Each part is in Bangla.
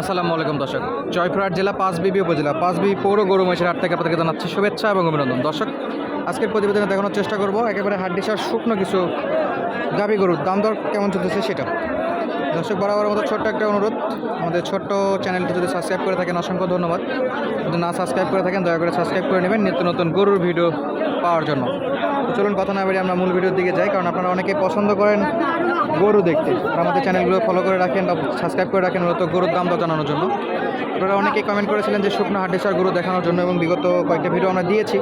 আসসালামু আলাইকুম দর্শক। জয়পুরহাট জেলা পাঁচবিবি উপজেলা পাঁচবি পৌর গরু মহিষের হাট থেকে আপনাদেরকে জানাচ্ছি শুভেচ্ছা এবং অভিনন্দন। দর্শক, আজকের প্রতিবেদনে দেখানোর চেষ্টা করব, একেবারে হাড্ডিসার শুকনো কিছু গাভী গরুর দাম দর কেমন চলতেছে সেটা। দর্শক বরাবর মতো ছোট্ট একটা অনুরোধ, আমাদের ছোট্ট চ্যানেলটি যদি সাবস্ক্রাইব করে থাকেন, অসংখ্য ধন্যবাদ। যদি না সাবস্ক্রাইব করে থাকেন, দয়া করে সাবস্ক্রাইব করে নেবেন নিত্য নতুন গরুর ভিডিও পাওয়ার জন্য। চলুন কথা না বেরিয়ে আমরা মূল ভিডিওর দিকে যাই, কারণ আপনারা অনেকেই পছন্দ করেন গরু দেখতে। আমাদের চ্যানেলগুলো ফলো করে রাখেন বা সাবস্ক্রাইব করে রাখেন মূলত গরুর দাম জানানোর জন্য। আপনারা অনেকেই কমেন্ট করেছিলেন যে শুকনো হাড্ডেশ্বর গরু দেখানোর জন্য এবং বিগত কয়েকটা ভিডিও আমরা দিয়েছি,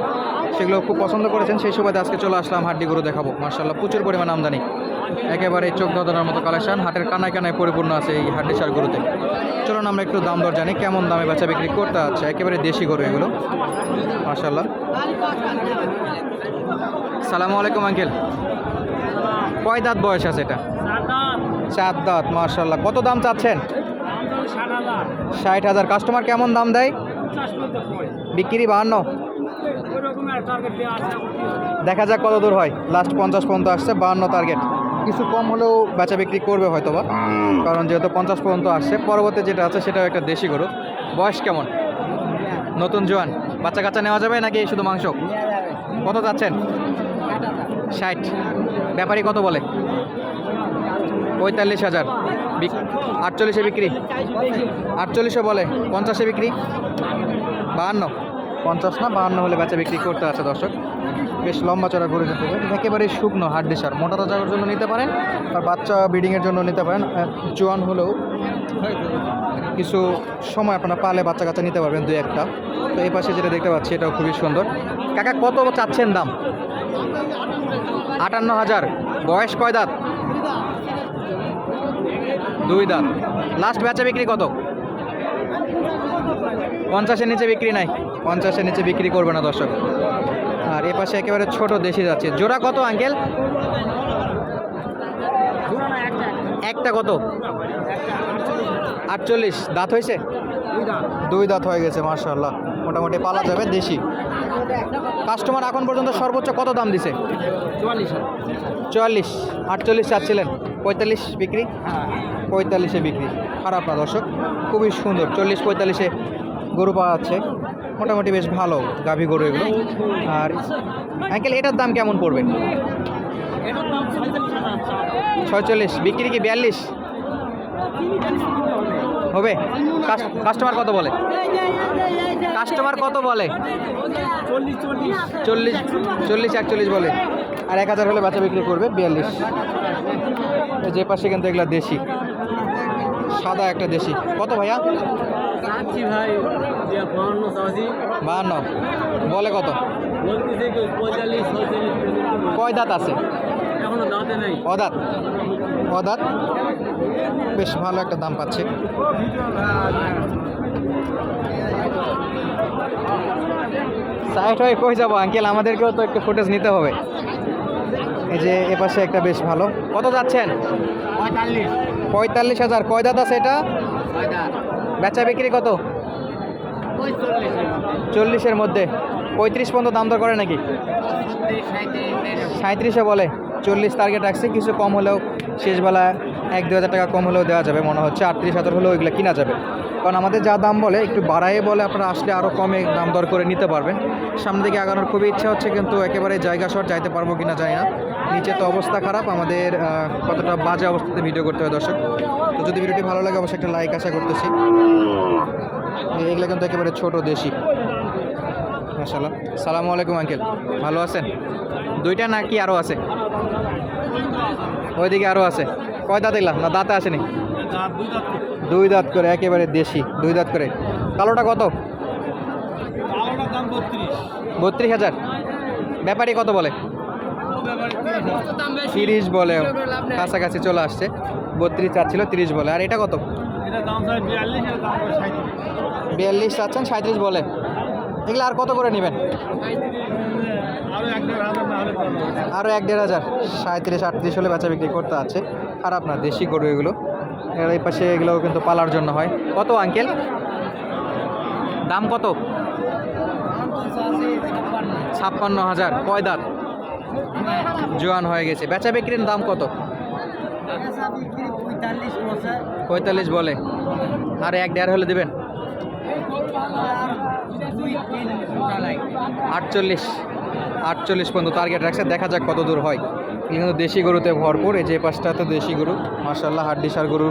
সেগুলো খুব পছন্দ করেছেন। সেই সুবাদে আজকে চলে আসলাম হাড্ডি গরু দেখাবো। মার্শাল্লাহ প্রচুর পরিমাণ আমদানি। একেবারে চোখ ধরার মতো কালেকশন। হাটের কানায় কানায় পরিপূর্ণ আছে এই হাড্ডিসার গরুতে চলুন আমরা একটু দাম দর জানি, কেমন দামে বেচা বিক্রি করতে আছে একেবারে দেশি গরু এগুলো। মার্শাল্লাহ সালামু আলাইকুম, আঙ্কেল। কয় দাঁত বয়স আছে এটা? চার দাঁত মার্শাল্লাহ কত দাম চাচ্ছেন? ষাট হাজার। কাস্টমার কেমন দাম দেয়? বিক্রি বাহান্ন। দেখা যাক কত দূর হয়। লাস্ট পঞ্চাশ পর্যন্ত আসছে, বাহান্ন টার্গেট। কিছু কম হলেও বেচা বিক্রি করবে হয়তো বা কারণ যেহেতু পঞ্চাশ পর্যন্ত আসছে পরবর্তী যেটা আছে সেটাও একটা দেশি গরু। বয়স কেমন? নতুন জোয়ান। বাচ্চা কাচ্চা নেওয়া যাবে নাকি শুধু মাংস? কত যাচ্ছেন ষাট। ব্যাপারী কত বলে? পঁয়তাল্লিশ হাজার। আটচল্লিশে বিক্রি? আটচল্লিশে বলে পঞ্চাশে বিক্রি? বাহান্ন। পঞ্চাশ না, বাহান্ন হলে বেচা বিক্রি করতে আছে দর্শক। বেশ লম্বা চড়া করে যেতে হবে একেবারে শুকনো হাড্ডি মোটা তাজার জন্য নিতে পারেন, আর বাচ্চা ব্রিডিংয়ের জন্য নিতে পারেন। জোয়ান হলেও কিছু সময় আপনারা পালে বাচ্চা কাচ্চা নিতে পারবেন দুই একটা। তো এই পাশে যেটা দেখতে পাচ্ছি, এটাও খুবই সুন্দর। কাকা, কত চাচ্ছেন দাম? আটান্ন হাজার। বয়স কয় দাঁত? দুই দাঁত। লাস্ট বেচা বিক্রি কত? পঞ্চাশের নিচে বিক্রি নাই। পঞ্চাশের নিচে বিক্রি করবে না দর্শক। আর এ পাশে একেবারে ছোট দেশি যাচ্ছে। জোড়া কত আঙ্কেল? একটা কত? আটচল্লিশ। দাঁত হয়েছে? দুই দাঁত হয়ে গেছে মার্শাল্লাহ মোটামুটি পালা যাবে দেশি। কাস্টমার এখন পর্যন্ত সর্বোচ্চ কত দাম দিছে? চুয়াল্লিশ। আটচল্লিশ চাচ্ছিলেন। পঁয়তাল্লিশ বিক্রি? পঁয়তাল্লিশে বিক্রি। খারাপ না দর্শক খুবই সুন্দর। চল্লিশ পঁয়তাল্লিশে গরু পাওয়া যাচ্ছে। মোটামুটি বেশ ভালো গাভী গরু এগুলো। আর আঙ্কেল, এটার দাম কেমন পড়বে? ছয়চল্লিশ। বিক্রি কি বিয়াল্লিশ? হবে? কাস- কাস্টমার কত বলে? কাস্টমার কত বলে? চল্লিশ চল্লিশ, একচল্লিশ বলে। আর এক হাজার হলে বাচ্চা বিক্রি করবে বিয়াল্লিশ। যে পাশে কিন্তু এগুলো দেশি। সাদা একটা দেশি। কত ভাইয়া? চাচ্ছি ভাই বাহান্ন চাচ্ছি বাহান্ন। বলে কত? কয় দাঁত আছে? এখনও দাঁতে নেই। অদাঁত? অদাঁত? বেশ ভালো একটা দাম পাচ্ছে। সাইড হয়ে কই যাব? আঙ্কেল আমাদেরকেও তো একটু ফুটেজ নিতে হবে। এই যে এপাশে একটা বেশ ভালো। কত যাচ্ছেন? পঁয়তাল্লিশ। পঁয়তাল্লিশ হাজার। কয় দাঁত আছে এটা? বেচা বিক্রি কত? চল্লিশের মধ্যে। পঁয়ত্রিশ পর্যন্ত দাম দর করে নাকি? সাঁত্রিশে বলে। চল্লিশ টার্গেট রাখছে, কিছু কম হলেও শেষবেলা এক দু হাজার টাকা কম হলেও দেওয়া যাবে। মনে হচ্ছে আটত্রিশ হাজার হলেও এগুলো কিনা যাবে। কারণ আমাদের যা দাম বলে, একটু বাড়ায়ে বলে আপনারা আসলে আরও কমে দাম দর করে নিতে পারবেন। সামনে দিকে আগানোর খুবই ইচ্ছা হচ্ছে, কিন্তু একেবারে জায়গা শট যাইতে পারব কিনা জানি না। নিচে তো অবস্থা খারাপ, আমাদের কতটা বাজে অবস্থাতে ভিডিও করতে হয় দর্শক। তো যদি ভিডিওটি ভালো লাগে, অবশ্যই একটা লাইক আশা করতেছি। এগুলো কিন্তু একেবারে ছোট দেশি। মাসাল্লাহ সালামু আলাইকুম, আঙ্কেল। ভালো আছেন? দুইটা নাকি আরও আছে? ওইদিকে আরও আছে। কয় দাঁত এলাম না, দাঁতে আসেনি? দুই দাঁত করে, একেবারে দেশি, দুই দাঁত করে। কালোটা কত? বত্রিশ হাজার। ব্যাপারী কত বলে? তিরিশ বলে। কাছাকাছি চলে আসছে। বত্রিশ চাচ্ছিল, তিরিশ বলে। আর এটা কত? বিয়াল্লিশ চাচ্ছেন সাঁত্রিশ বলে। এগুলো আর কত করে নেবেন? আরও এক দেড় হাজার সাঁত্রিশ, আটত্রিশ হলে বেচা বিক্রি করতে আছে। খারাপ না দেশি গরু এগুলো এর এই পাশে এগুলো কিন্তু পালার জন্য হয়। কত আঙ্কেল? দাম কত? ছাপ্পান্ন হাজার, কয় জোয়ান হয়ে গেছে। বেচা বিক্রির দাম কত? পঁয়তাল্লিশ বলে। আর এক দেড় হলে দেবেন? আটচল্লিশ। আটচল্লিশ পর্যন্ত টার্গেট রাখছে। দেখা যাক কত দূর হয়। কিন্তু দেশি গরুতে ভরপুর এই যে পাঁচটাতে দেশি গরু। মার্শাল্লাহ হাড্ডিসার গরু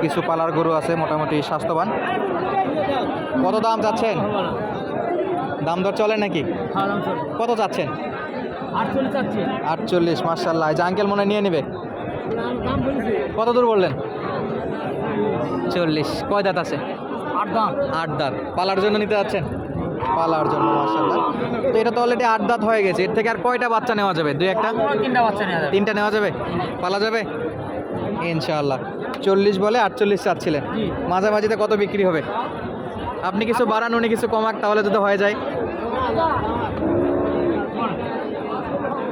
কিছু পালার গরু আছে মোটামুটি স্বাস্থ্যবান। কত দাম চাচ্ছেন? দাম দর চলে নাকি? কত চাচ্ছেন? আটচল্লিশ মার্শাল্লাহ এই যে আঙ্কেল মনে নিয়ে নেবে। কত দূর বললেন? চল্লিশ। কয় দাঁত আছে? আট দাম আট দাঁত। পালার জন্য নিতে যাচ্ছেন? পালার জন্য মার্শাল্লাহ তো এটা তো অলরেডি আট দাঁত হয়ে গেছে। এর থেকে আর কয়টা বাচ্চা নেওয়া যাবে? দুই একটা? তিনটা বাচ্চা নিয়ে যাবে। তিনটা নেওয়া যাবে? পালা যাবে? ইনশাআল্লাহ। চল্লিশ বলে আটচল্লিশ চাচ্ছিলেন। মাঝামাঝিতে কত বিক্রি হবে? আপনি কিছু বাড়ান উনি কিছু কমাক তাহলে যদি হয়ে যায়।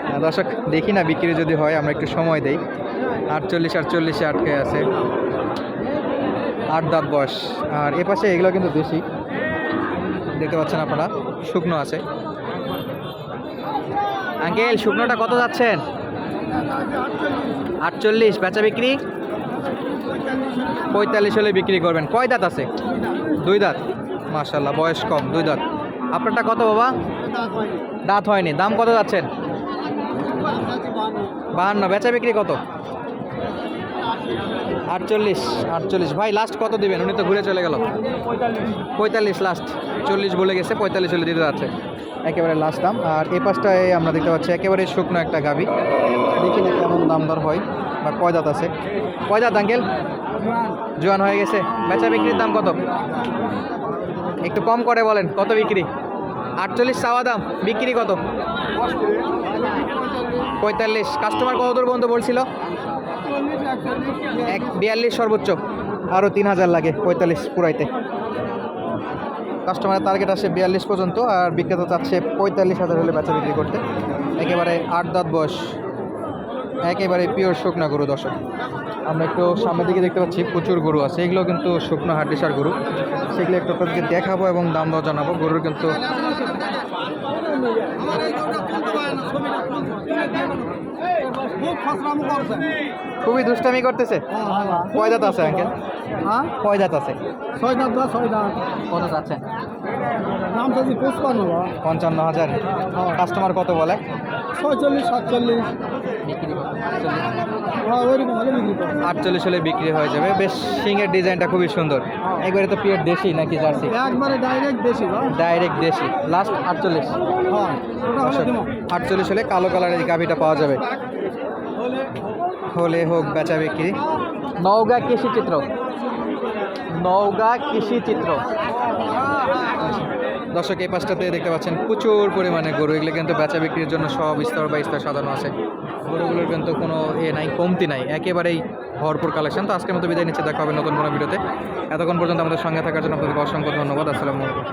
হ্যাঁ, দর্শক দেখি না বিক্রি যদি হয় আমরা একটু সময় দেই। আটচল্লিশ আটচল্লিশে আটকে আছে। আট দাঁত বয়স। আর এ পাশে এগুলো কিন্তু দেশি দেখতে পাচ্ছেন আপনারা, শুকনো আছে। আঙ্কেল, শুকনোটা কত যাচ্ছেন? আটচল্লিশ, বেচা বিক্রি? পঁয়তাল্লিশ হলে বিক্রি করবেন। কয় দাঁত আছে? দুই দাঁত। মাশাল্লাহ বয়স কম, দুই দাঁত। আপনারটা কত বাবা? দাঁত হয়নি। দাম কত যাচ্ছেন? বাহান্ন, বেচা বিক্রি কত? আটচল্লিশ। আটচল্লিশ। ভাই লাস্ট কত দিবেন? উনি তো ঘুরে চলে গেল। পঁয়তাল্লিশ লাস্ট চল্লিশ বলে গেছে, পঁয়তাল্লিশ হলে দিতে যাচ্ছে। একেবারে লাস্ট দাম। আর এই পাশটায় আমরা দেখতে পাচ্ছি, একেবারে শুকনো একটা গাবি দেখি না কেমন দাম দর হয়, বা কয় দাঁত আছে? কয় দাঁত, আঙ্কেল? জোয়ান হয়ে গেছে। বেচা বিক্রির দাম কত? একটু কম করে বলেন, কত বিক্রি? আটচল্লিশ চাওয়া দাম, বিক্রি কত? পঁয়তাল্লিশ। কাস্টমার কত দূর পর্যন্ত বলছিল? এক বিয়াল্লিশ সর্বোচ্চ, আরও তিন হাজার লাগে পঁয়তাল্লিশ পুরাইতে। কাস্টমারের টার্গেট আসে বিয়াল্লিশ পর্যন্ত, আর বিক্রেতা চাচ্ছে পঁয়তাল্লিশ হাজার হলে বেচা বিক্রি করতে। একেবারে আট দাঁত বয়স, একেবারে পিওর শুকনা গরু দর্শক। আমরা একটু সামনের দিকে দেখতে পাচ্ছি, প্রচুর গরু আছে। এগুলো কিন্তু শুকনো হাড্ডিসার গরু। সেগুলো একটু আপনাদেরকে দেখাবো এবং দাম দর জানাব। গরুর কিন্তু খুবই দুষ্টামি করতেছে। কয় দাঁত আছে আঙ্কেল হ্যাঁ? কয় দাঁত আছে? ছয় দাম দশ ছয় দাম কত চাচ্ছি পঁচপান্ন বা। পঞ্চান্ন হাজার। কাস্টমার কত বলে? ছয়চল্লিশ সাতচল্লিশ। আটচল্লিশ। হ্যাঁ হলে বিক্রি করব। আটচল্লিশ হলে বিক্রি হয়ে যাবে। বেশ সিংয়ের ডিজাইনটা খুবই সুন্দর। একবারে তো পিওর দেশি নাকি জার্সি? একবারে ডাইরেক্ট বা। ডাইরেক্ট দেশি। লাস্ট আটচল্লিশ। হ্যাঁ আটচল্লিশ হলে কালো কালারের গাভিটা পাওয়া যাবে। হলে হোক বেচা বিক্রি। নওগাঁ কৃষি চিত্র। নওগাঁ কৃষি চিত্র। দর্শক এই পাশটাতে দেখতে পাচ্ছেন প্রচুর পরিমাণে গরু। এগুলো কিন্তু বেচা বিক্রির জন্য সব স্তর বা স্তর সাজানো আছে। গরুগুলোর কিন্তু কোনো এ নাই কমতি নাই। একেবারেই ভরপুর কালেকশন তো আজকের মতো বিদায় নিচ্ছে। দেখা হবে নতুন কোনো ভিডিওতে। এতক্ষণ পর্যন্ত আমাদের সঙ্গে থাকার জন্য আপনাদেরকে অসংখ্য ধন্যবাদ। আসসালামু আলাইকুম।